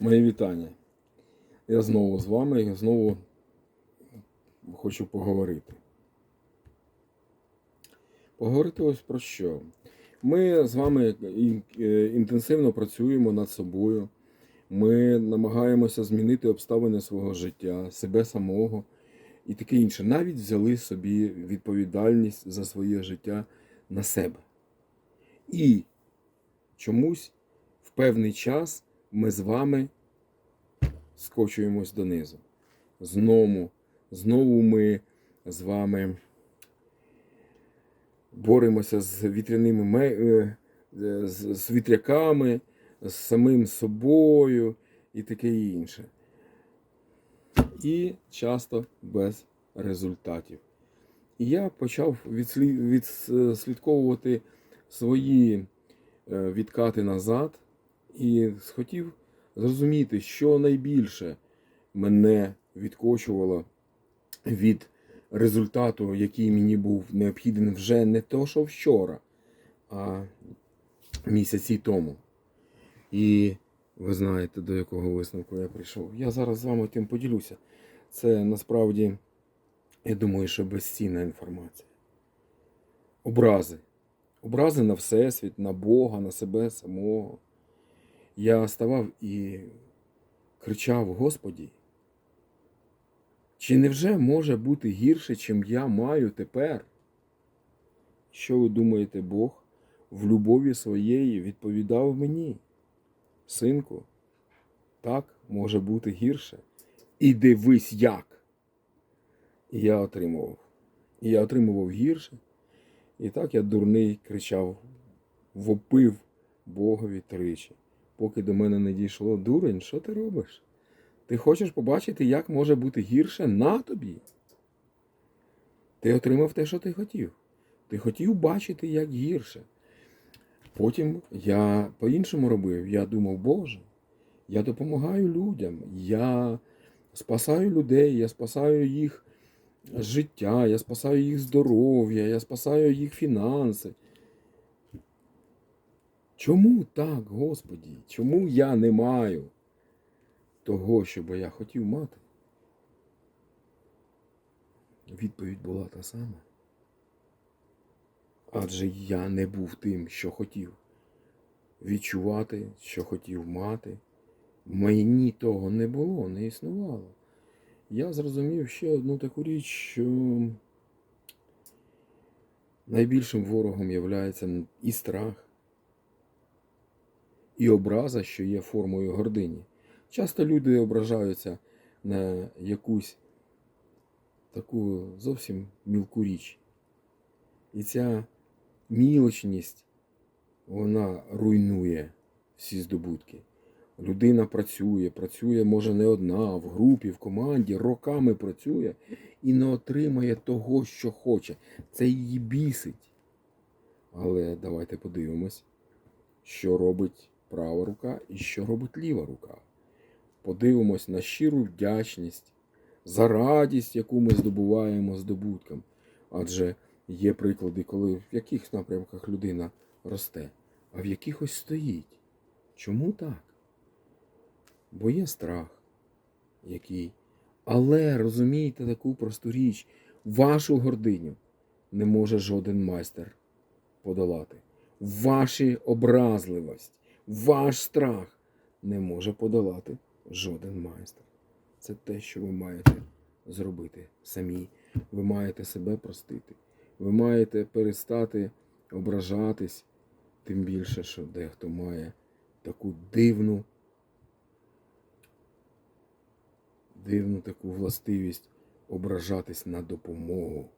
Мої вітання. Я знову з вами і знову хочу поговорити. Поговорити ось про що. Ми з вами е, інтенсивно працюємо над собою. Ми намагаємося змінити обставини свого життя, себе самого і таке інше. Навіть взяли собі відповідальність за своє життя на себе. І чомусь в певний час ми з вами скочуємось донизу. Знову, знову ми з вами боремося з вітряними е, з, з вітряками, з самим собою і таке інше. І часто без результатів. І я почав відслідковувати свої е, відкати назад і схотів зрозуміти, що найбільше мене відкочувало від результату, який мені був необхідний вже не то, що вчора, а місяці тому. І ви знаєте, до якого висновку я прийшов. Я зараз з вами тим поділюся. Це насправді, я думаю, що безцінна інформація. Образи. Образи на Всесвіт, на Бога, на себе самого. Я ставав і кричав: Господі, чи невже може бути гірше, чим я маю тепер? Що ви думаєте, Бог в любові своєї відповідав мені? Синку, так може бути гірше. І дивись як. І я отримував. І я отримував гірше. І так я дурний кричав, вопив Богові тричі, поки до мене не дійшло. Дурень, що ти робиш? Ти хочеш побачити, як може бути гірше на тобі? Ти отримав те, що ти хотів. Ти хотів бачити, як гірше. Потім я по-іншому робив. Я думав, Боже, я допомагаю людям, я спасаю людей, я спасаю їх життя, я спасаю їх здоров'я, я спасаю їх фінанси. Чому так, Господі? Чому я не маю того, що би я хотів мати? Відповідь була та сама. Адже я не був тим, що хотів відчувати, що хотів мати. Мені того не було, не існувало. Я зрозумів ще одну таку річ, що найбільшим ворогом є і страх, і образа, що є формою гордині. Часто люди ображаються на якусь таку зовсім мілку річ. І ця мілочність, вона руйнує всі здобутки. Людина працює, працює, може, не одна, в групі, в команді, роками працює і не отримає того, що хоче. Це її бісить. Але давайте подивимось, що робить права рука і що робить ліва рука. Подивимось на щиру вдячність за радість, яку ми здобуваємо здобуткам. Адже є приклади, коли в яких напрямках людина росте, а в якихось стоїть. Чому так? Бо є страх, який. Але розумійте таку просту річ, вашу гординю не може жоден майстер подолати. Ваші образливість, ваш страх не може подолати жоден майстер. Це те, що ви маєте зробити самі. Ви маєте себе простити. Ви маєте перестати ображатись, тим більше, що дехто має таку дивну, дивну таку властивість ображатись на допомогу.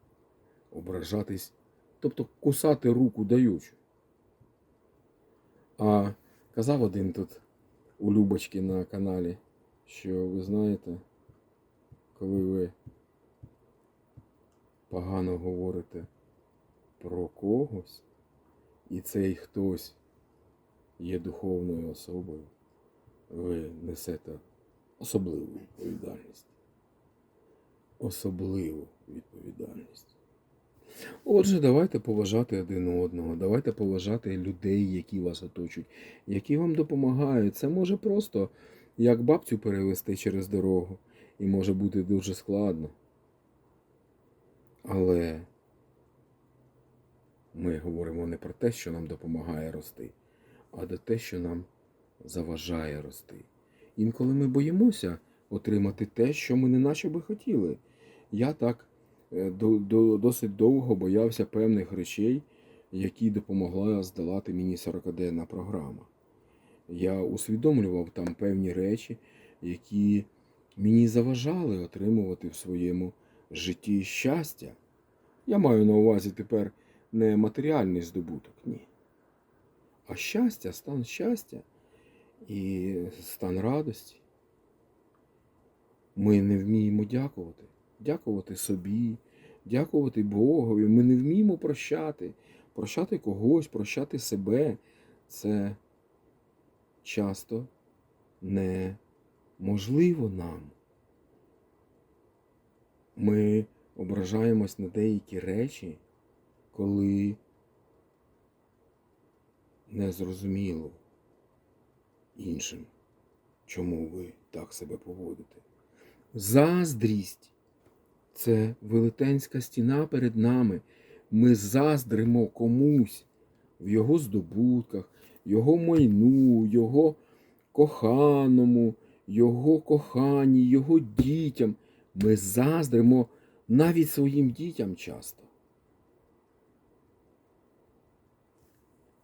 Ображатись, тобто кусати руку даючу. А казав один тут у Любочки на каналі, що ви знаєте, коли ви погано говорите про когось, і цей хтось є духовною особою, ви несете особливу відповідальність. Особливу відповідальність. Отже, давайте поважати один одного, давайте поважати людей, які вас оточують, які вам допомагають. Це може просто як бабцю перевести через дорогу, і може бути дуже складно. Але ми говоримо не про те, що нам допомагає рости, а до те, що нам заважає рости. Інколи ми боїмося отримати те, що ми не наче би хотіли. Я так досить довго боявся певних речей, які допомогла здолати мені 40-денна програма. Я усвідомлював там певні речі, які мені заважали отримувати в своєму житті щастя. Я маю на увазі тепер не матеріальний здобуток, ні. А щастя, стан щастя і стан радості. Ми не вміємо дякувати, дякувати собі, дякувати Богові. Ми не вміємо прощати, прощати когось, прощати себе. Це часто неможливо нам. Ми ображаємось на деякі речі, коли не зрозуміло іншим, чому ви так себе поводите. Заздрість це велетенська стіна перед нами. Ми заздримо комусь в його здобутках, його майну, його коханому, його коханій, його дітям. Ми заздримо навіть своїм дітям часто.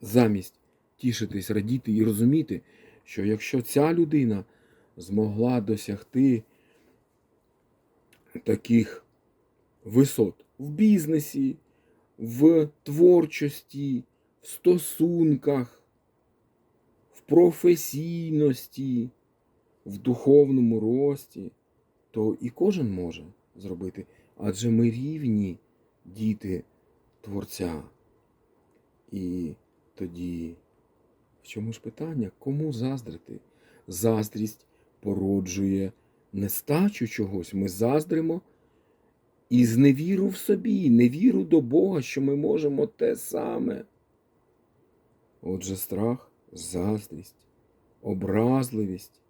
Замість тішитись, радіти і розуміти, що якщо ця людина змогла досягти таких висот в бізнесі, в творчості, в стосунках, в професійності, в духовному рості, то і кожен може зробити. Адже ми рівні діти Творця. І тоді в чому ж питання? Кому заздрити? Заздрість породжує нестачу чогось. Ми заздримо і з невіру в собі, невіру до Бога, що ми можемо те саме. Отже, страх, заздрість, образливість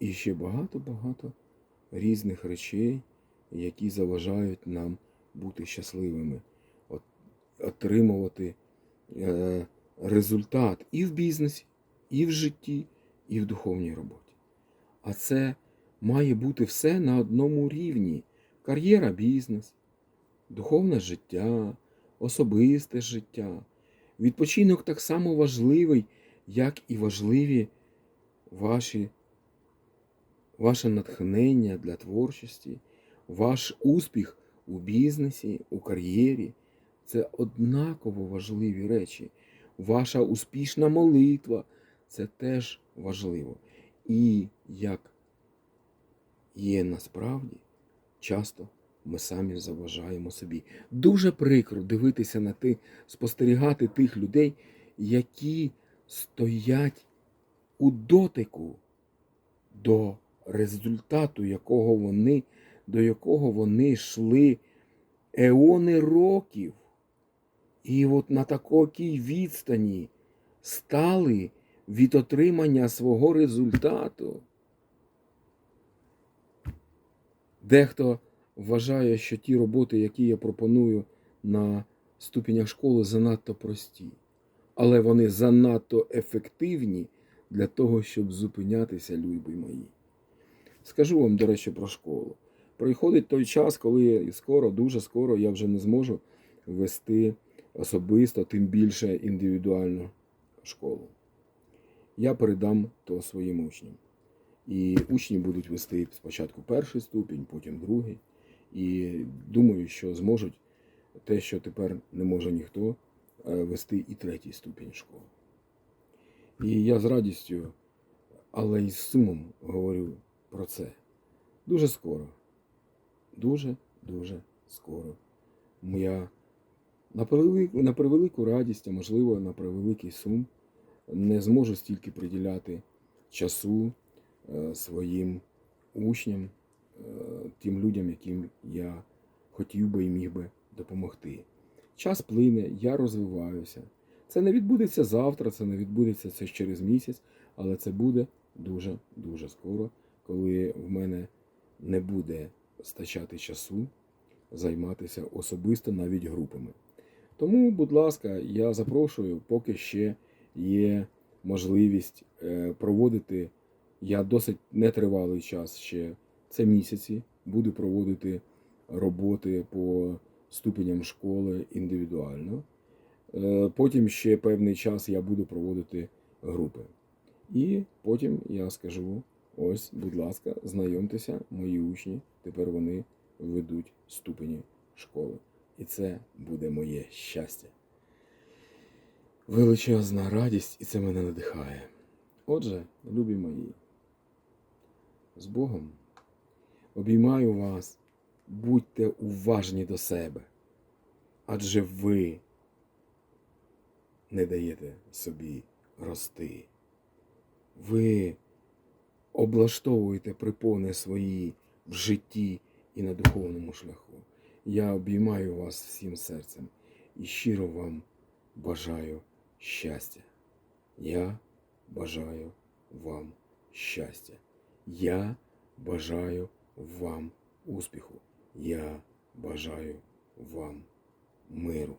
і ще багато-багато різних речей, які заважають нам бути щасливими, от- отримувати е, результат і в бізнесі, і в житті, і в духовній роботі. А це має бути все на одному рівні: кар'єра, бізнес, духовне життя, особисте життя. Відпочинок так само важливий, як і важливі ваші, ваше натхнення для творчості, ваш успіх у бізнесі, у кар'єрі. Це однаково важливі речі. Ваша успішна молитва це теж важливо. І як є насправді, часто ми самі заважаємо собі. Дуже прикро дивитися на ти, спостерігати тих людей, які стоять у дотику до результату, якого вони, до якого вони йшли еони років. І от на такій відстані стали від отримання свого результату. Дехто вважає, що ті роботи, які я пропоную на ступенях школи, занадто прості, але вони занадто ефективні для того, щоб зупинятися, любі мої. Скажу вам, до речі, про школу. Приходить той час, коли скоро, дуже скоро я вже не зможу вести особисто, тим більше індивідуальну школу. Я передам то своїм учням. І учні будуть вести спочатку перший ступінь, потім другий. І думаю, що зможуть те, що тепер не може ніхто, е, вести і третій ступінь школи. І я з радістю, але й з сумом говорю про це. Дуже скоро. Дуже-дуже скоро. Я на превелику, радість, а можливо, на превеликий сум, не зможу стільки приділяти часу своїм учням, е, тим людям, яким я хотів би і міг би допомогти. Час плине, я розвиваюся. Це не відбудеться завтра, це не відбудеться це через місяць, Але це буде дуже-дуже скоро, коли в мене не буде стачати часу займатися особисто навіть групами. Тому, будь ласка, я запрошую, поки ще є можливість е, проводити. Я досить нетривалий час ще це місяці. Буду проводити роботи по ступеням школи індивідуально. Е, Потім ще певний час я буду проводити групи. І потім я скажу: ось, будь ласка, знайомтеся, мої учні. Тепер вони ведуть ступені школи. І це буде моє щастя. Величезна радість, і це мене надихає. Отже, любі мої, з Богом обіймаю вас, будьте уважні до себе, адже ви не даєте собі рости. Ви облаштовуєте припони свої в житті і на духовному шляху. Я обіймаю вас всім серцем і щиро вам бажаю щастя. Я бажаю вам щастя. Я бажаю вам успіху. Я бажаю вам миру.